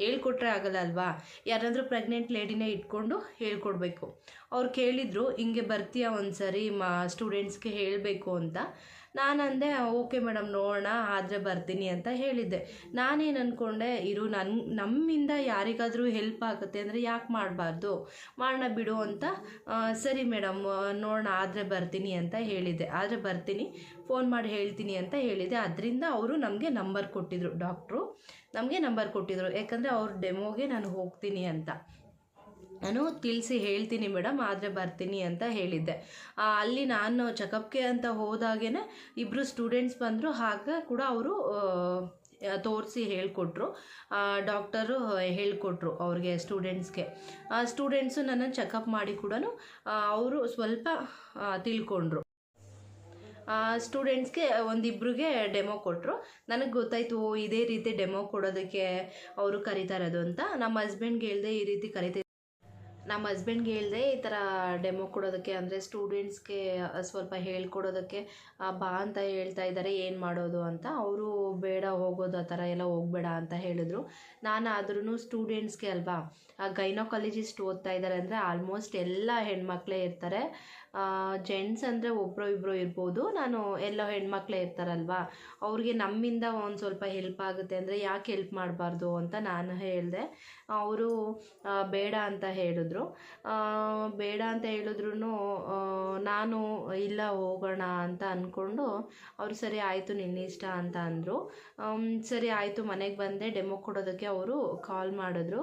ಹೇಳ್ಕೊಟ್ರೆ ಆಗಲ್ಲ ಅಲ್ವಾ? ಯಾರಾದರೂ ಪ್ರೆಗ್ನೆಂಟ್ ಲೇಡಿನೇ ಇಟ್ಕೊಂಡು ಹೇಳ್ಕೊಡ್ಬೇಕು. ಅವ್ರು ಕೇಳಿದರು, ಹಿಂಗೆ ಬರ್ತೀಯಾ ಒಂದು ಸರಿ ಮಾ ಸ್ಟೂಡೆಂಟ್ಸ್ಗೆ ಹೇಳಬೇಕು ಅಂತ. ನಾನು ಅಂದೆ ಓಕೆ ಮೇಡಮ್ ನೋಡೋಣ, ಆದರೆ ಬರ್ತೀನಿ ಅಂತ ಹೇಳಿದ್ದೆ. ನಾನೇನು ಅಂದ್ಕೊಂಡೆ ಇರು ನನ್ನ ನಮ್ಮಿಂದ ಯಾರಿಗಾದರೂ ಹೆಲ್ಪ್ ಆಗುತ್ತೆ ಅಂದರೆ ಯಾಕೆ ಮಾಡಬಾರ್ದು? ಮಾಡೋಣ ಬಿಡು ಅಂತ ಸರಿ ಮೇಡಮ್ ನೋಡೋಣ, ಆದರೆ ಬರ್ತೀನಿ ಅಂತ ಹೇಳಿದ್ದೆ. ಆದರೆ ಬರ್ತೀನಿ, ಫೋನ್ ಮಾಡಿ ಹೇಳ್ತೀನಿ ಅಂತ ಹೇಳಿದೆ ಅದರಿಂದ ಅವರು ನಮಗೆ ನಂಬರ್ ಕೊಟ್ಟಿದ್ರು. ಡಾಕ್ಟ್ರು ನಮಗೆ ನಂಬರ್ ಕೊಟ್ಟಿದ್ರು. ಯಾಕಂದರೆ ಅವ್ರ ಡೆಮೋಗೆ ನಾನು ಹೋಗ್ತೀನಿ ಅಂತ. ನಾನು ತಿಳಿಸಿ ಹೇಳ್ತೀನಿ ಮೇಡಮ್ ಆದರೆ ಬರ್ತೀನಿ ಅಂತ ಹೇಳಿದ್ದೆ. ಅಲ್ಲಿ ನಾನು ಚೆಕಪ್ಗೆ ಅಂತ ಹೋದಾಗೇ ಇಬ್ಬರು ಸ್ಟೂಡೆಂಟ್ಸ್ ಬಂದರು ಹಾಗೆ ಕೂಡ ಅವರು ತೋರಿಸಿ ಹೇಳಿಕೊಟ್ರು. ಡಾಕ್ಟರು ಹೇಳಿಕೊಟ್ರು ಅವ್ರಿಗೆ ಸ್ಟೂಡೆಂಟ್ಸ್ಗೆ ಸ್ಟೂಡೆಂಟ್ಸು ನನ್ನನ್ನು ಚೆಕಪ್ ಮಾಡಿ ಕೂಡ ಅವರು ಸ್ವಲ್ಪ ಆ, ತಿಳ್ಕೊಂಡ್ರು. ಸ್ಟೂಡೆಂಟ್ಸ್ಗೆ ಒಂದಿಬ್ರಿಗೆ ಡೆಮೋ ಕೊಟ್ಟರು ನನಗೆ ಗೊತ್ತಾಯಿತು ಇದೇ ರೀತಿ ಡೆಮೋ ಕೊಡೋದಕ್ಕೆ ಅವರು ಕರೀತಾರದು ಅಂತ. ನಮ್ಮ ಹಸ್ಬೆಂಡ್ಗೆ ಹೇಳಿದೆ ಈ ರೀತಿ ಕರಿತಾ ನಮ್ಮ ಹಸ್ಬೆಂಡ್ಗೆ ಹೇಳಿದೆ, ಈ ಥರ ಡೆಮೋ ಕೊಡೋದಕ್ಕೆ, ಅಂದರೆ ಸ್ಟೂಡೆಂಟ್ಸ್ಗೆ ಸ್ವಲ್ಪ ಹೇಳ್ಕೊಡೋದಕ್ಕೆ ಬಾ ಅಂತ ಹೇಳ್ತಾ ಇದ್ದಾರೆ ಏನು ಮಾಡೋದು ಅಂತ. ಅವರು ಬೇಡ, ಹೋಗೋದು ಆ ಥರ ಎಲ್ಲ ಹೋಗಬೇಡ ಅಂತ ಹೇಳಿದ್ರು. ನಾನು ಆದ್ರೂ ಸ್ಟೂಡೆಂಟ್ಸ್ಗೆ ಅಲ್ವಾ ಗೈನೋಕಾಲಜಿಸ್ಟ್ ಓದ್ತಾ ಇದ್ದಾರೆ ಅಂದರೆ ಆಲ್ಮೋಸ್ಟ್ ಎಲ್ಲ ಹೆಣ್ಮಕ್ಳೇ ಇರ್ತಾರೆ. ಜೆಂಟ್ಸ್ ಅಂದರೆ ಒಬ್ಬರು ಇಬ್ಬರು ಇರ್ಬೋದು. ನಾನು ಎಲ್ಲ ಹೆಣ್ಮಕ್ಳೇ ಇರ್ತಾರಲ್ವಾ? ಅವ್ರಿಗೆ ನಮ್ಮಿಂದ ಒಂದು ಸ್ವಲ್ಪ ಹೆಲ್ಪ್ ಆಗುತ್ತೆ ಅಂದರೆ ಯಾಕೆ ಹೆಲ್ಪ್ ಮಾಡಬಾರ್ದು ಅಂತ ನಾನು ಹೇಳಿದೆ. ಅವರು ಬೇಡ ಅಂತ ಹೇಳಿದ್ರು. ಬೇಡ ಅಂತ ಹೇಳಿದ್ರು ನಾನು ಇಲ್ಲ ಹೋಗೋಣ ಅಂತ ಅಂದ್ಕೊಂಡು ಅವರು ಸರಿ ಆಯಿತು ನಿನ್ನ ಇಷ್ಟ ಅಂತ ಅಂದರು. ಸರಿ ಆಯಿತು ಮನೆಗೆ ಬಂದೆ. ಡೆಮೋ ಕೊಡೋದಕ್ಕೆ ಅವರು ಕಾಲ್ ಮಾಡಿದ್ರು.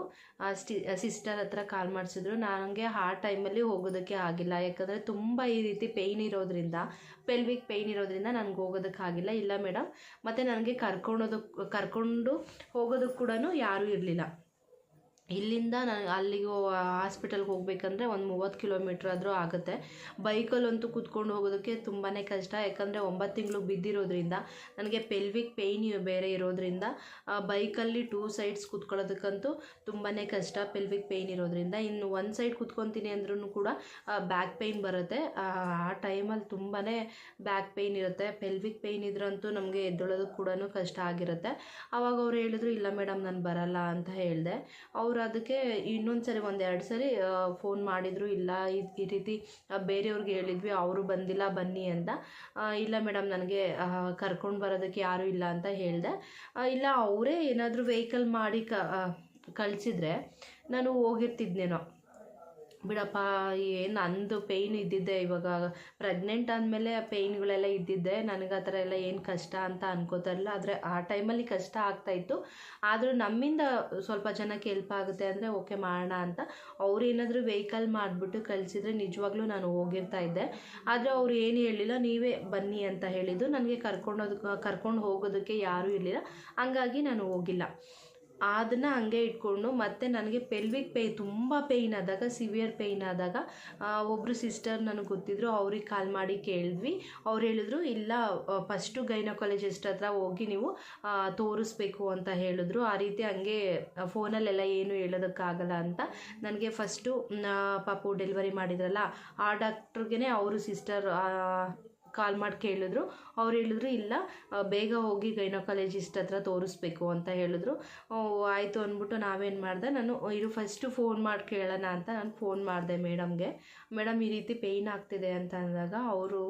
ಸ್ಟಿ ಸಿಸ್ಟರ್ ಹತ್ರ ಕಾಲ್ ಮಾಡಿಸಿದ್ರು. ನನಗೆ ಆ ಟೈಮಲ್ಲಿ ಹೋಗೋದಕ್ಕೆ ಆಗಿಲ್ಲ. ಯಾಕಂದರೆ ತುಂಬ ಈ ರೀತಿ ಪೇಯ್ನ್ ಇರೋದ್ರಿಂದ ಪೆಲ್ವಿಕ್ ಪೇಯ್ನ್ ಇರೋದ್ರಿಂದ ನನಗೆ ಹೋಗೋದಕ್ಕಾಗಿಲ್ಲ. ಇಲ್ಲ ಮೇಡಮ್ ಮತ್ತು ನನಗೆ ಕರ್ಕೊಳೋದಕ್ಕೆ ಕರ್ಕೊಂಡು ಹೋಗೋದಕ್ಕೆ ಕೂಡ ಯಾರೂ ಇರಲಿಲ್ಲ. ಇಲ್ಲಿಂದ ನಾನು ಅಲ್ಲಿಗೆ ಹಾಸ್ಪಿಟಲ್ಗೆ ಹೋಗ್ಬೇಕಂದ್ರೆ ಒಂದು ಮೂವತ್ತು ಕಿಲೋಮೀಟ್ರ್ ಆದರೂ ಆಗುತ್ತೆ. ಬೈಕಲ್ಲಂತೂ ಕೂತ್ಕೊಂಡು ಹೋಗೋದಕ್ಕೆ ತುಂಬಾ ಕಷ್ಟ. ಯಾಕಂದರೆ ಒಂಬತ್ತು ತಿಂಗಳು ಬಿದ್ದಿರೋದ್ರಿಂದ, ನನಗೆ ಪೆಲ್ವಿಕ್ ಪೇಯ್ನ್ ಬೇರೆ ಇರೋದ್ರಿಂದ ಬೈಕಲ್ಲಿ ಟೂ ಸೈಡ್ಸ್ ಕೂತ್ಕೊಳ್ಳೋದಕ್ಕಂತೂ ತುಂಬಾ ಕಷ್ಟ ಪೆಲ್ವಿಕ್ ಪೇಯ್ನ್ ಇರೋದ್ರಿಂದ. ಇನ್ನು ಒಂದು ಸೈಡ್ ಕೂತ್ಕೊತೀನಿ ಅಂದ್ರೂ ಕೂಡ ಬ್ಯಾಕ್ ಪೇಯ್ನ್ ಬರುತ್ತೆ. ಆ ಟೈಮಲ್ಲಿ ತುಂಬಾ ಬ್ಯಾಕ್ ಪೇಯ್ನ್ ಇರುತ್ತೆ. ಪೆಲ್ವಿಕ್ ಪೇಯ್ನ್ ಇದ್ರಂತೂ ನಮಗೆ ಎದ್ದೊಳೋದಕ್ಕೆ ಕೂಡ ಕಷ್ಟ ಆಗಿರುತ್ತೆ. ಆವಾಗ ಅವ್ರು ಹೇಳಿದ್ರು, ಇಲ್ಲ ಮೇಡಮ್ ನಾನು ಬರಲ್ಲ ಅಂತ ಹೇಳಿದೆ. ಅವ್ರು ಅದಕ್ಕೆ ಇನ್ನೊಂದು ಸರಿ ಒಂದು ಎರಡು ಸರಿ ಫೋನ್ ಮಾಡಿದರು, ಇಲ್ಲ, ಈ- ರೀತಿ ಬೇರೆಯವ್ರಿಗೆ ಹೇಳಿದ್ವಿ, ಅವರು ಬಂದಿಲ್ಲ, ಬನ್ನಿ ಅಂತ. ಇಲ್ಲ ಮೇಡಮ್ ನನಗೆ ಕರ್ಕೊಂಡು ಬರೋದಕ್ಕೆ ಯಾರೂ ಇಲ್ಲ ಅಂತ ಹೇಳಿದೆ. ಇಲ್ಲ, ಅವರೇ ಏನಾದರೂ ವೆಹಿಕಲ್ ಮಾಡಿ ಕ ಕಳಿಸಿದ್ರೆ ನಾನು ಹೋಗಿರ್ತಿದ್ನೇನೋ. ಬಿಡಪ್ಪ, ಏನು ನಂದು ಪೇಯ್ನ್ ಇದ್ದಿದ್ದೆ ಇವಾಗ. ಪ್ರೆಗ್ನೆಂಟ್ ಆದಮೇಲೆ ಪೇಯ್ನ್ಗಳೆಲ್ಲ ಇದ್ದಿದ್ದೆ. ನನಗೆ ಆ ಥರ ಎಲ್ಲ ಏನು ಕಷ್ಟ ಅಂತ ಅನ್ಕೋತಾ ಇರಲಿಲ್ಲ. ಆದರೆ ಆ ಟೈಮಲ್ಲಿ ಕಷ್ಟ ಆಗ್ತಾಯಿತ್ತು ಆದರೂ ನಮ್ಮಿಂದ ಸ್ವಲ್ಪ ಜನಕ್ಕೆ ಹೆಲ್ಪ್ ಆಗುತ್ತೆ ಅಂದರೆ ಓಕೆ ಮಾಡೋಣ ಅಂತ. ಅವ್ರು ಏನಾದರೂ ವೆಹಿಕಲ್ ಮಾಡಿಬಿಟ್ಟು ಕಳಿಸಿದ್ರೆ ನಿಜವಾಗ್ಲೂ ನಾನು ಹೋಗಿರ್ತಾ ಇದ್ದೆ. ಆದರೆ ಅವ್ರು ಏನು ಹೇಳಿಲ್ಲ ನೀವೇ ಬನ್ನಿ ಅಂತ ಹೇಳಿದ್ದು. ನನಗೆ ಕರ್ಕೊಂಡೋದಕ್ಕೆ ಕರ್ಕೊಂಡು ಹೋಗೋದಕ್ಕೆ ಯಾರೂ ಇರಲಿಲ್ಲ. ಹಂಗಾಗಿ ನಾನು ಹೋಗಿಲ್ಲ. ಅದನ್ನು ಹಂಗೆ ಇಟ್ಕೊಂಡು ಮತ್ತೆ ನನಗೆ ಪೆಲ್ವಿಕ್ ಪೇ ತುಂಬ ಪೇಯ್ನ್ ಆದಾಗ ಸಿವಿಯರ್ ಪೇಯ್ನ್ ಆದಾಗ ಒಬ್ಬರು ಸಿಸ್ಟರ್ ನನಗೆ ಗೊತ್ತಿದ್ರು, ಅವ್ರಿಗೆ ಕಾಲ್ ಮಾಡಿ ಕೇಳಿದ್ವಿ. ಅವ್ರು ಹೇಳಿದ್ರು, ಇಲ್ಲ ಫಸ್ಟು ಗೈನಕಾಲಜಿಸ್ಟ್ ಹತ್ರ ಹೋಗಿ ನೀವು ತೋರಿಸ್ಬೇಕು ಅಂತ ಹೇಳಿದ್ರು. ಆ ರೀತಿ ಹಂಗೆ ಫೋನಲ್ಲೆಲ್ಲ ಏನು ಹೇಳೋದಕ್ಕಾಗಲ್ಲ ಅಂತ ನನಗೆ ಫಸ್ಟು ಪಾಪು ಡೆಲಿವರಿ ಮಾಡಿದ್ರಲ್ಲ, ಆ ಡಾಕ್ಟ್ರಿಗೆ ಅವರು ಸಿಸ್ಟರ್ ಕಾಲ್ ಮಾಡಿ ಕೇಳಿದ್ರು. ಅವ್ರು ಹೇಳಿದ್ರು, ಇಲ್ಲ ಬೇಗ ಹೋಗಿ ಗೈನಕಾಲಜಿಸ್ಟ್ ಹತ್ರ ತೋರಿಸ್ಬೇಕು ಅಂತ ಹೇಳಿದ್ರು. ಆಯಿತು ಅಂದ್ಬಿಟ್ಟು ನಾವೇನು ಮಾಡಿದೆ, ನಾನು ಇದು ಫಸ್ಟು ಫೋನ್ ಮಾಡಿ ಕೇಳೋಣ ಅಂತ ನಾನು ಫೋನ್ ಮಾಡಿದೆ ಮೇಡಮ್ಗೆ. ಮೇಡಮ್, ಈ ರೀತಿ ಪೇಯ್ನ್ ಆಗ್ತಿದೆ ಅಂತ ಅಂದಾಗ ಅವರು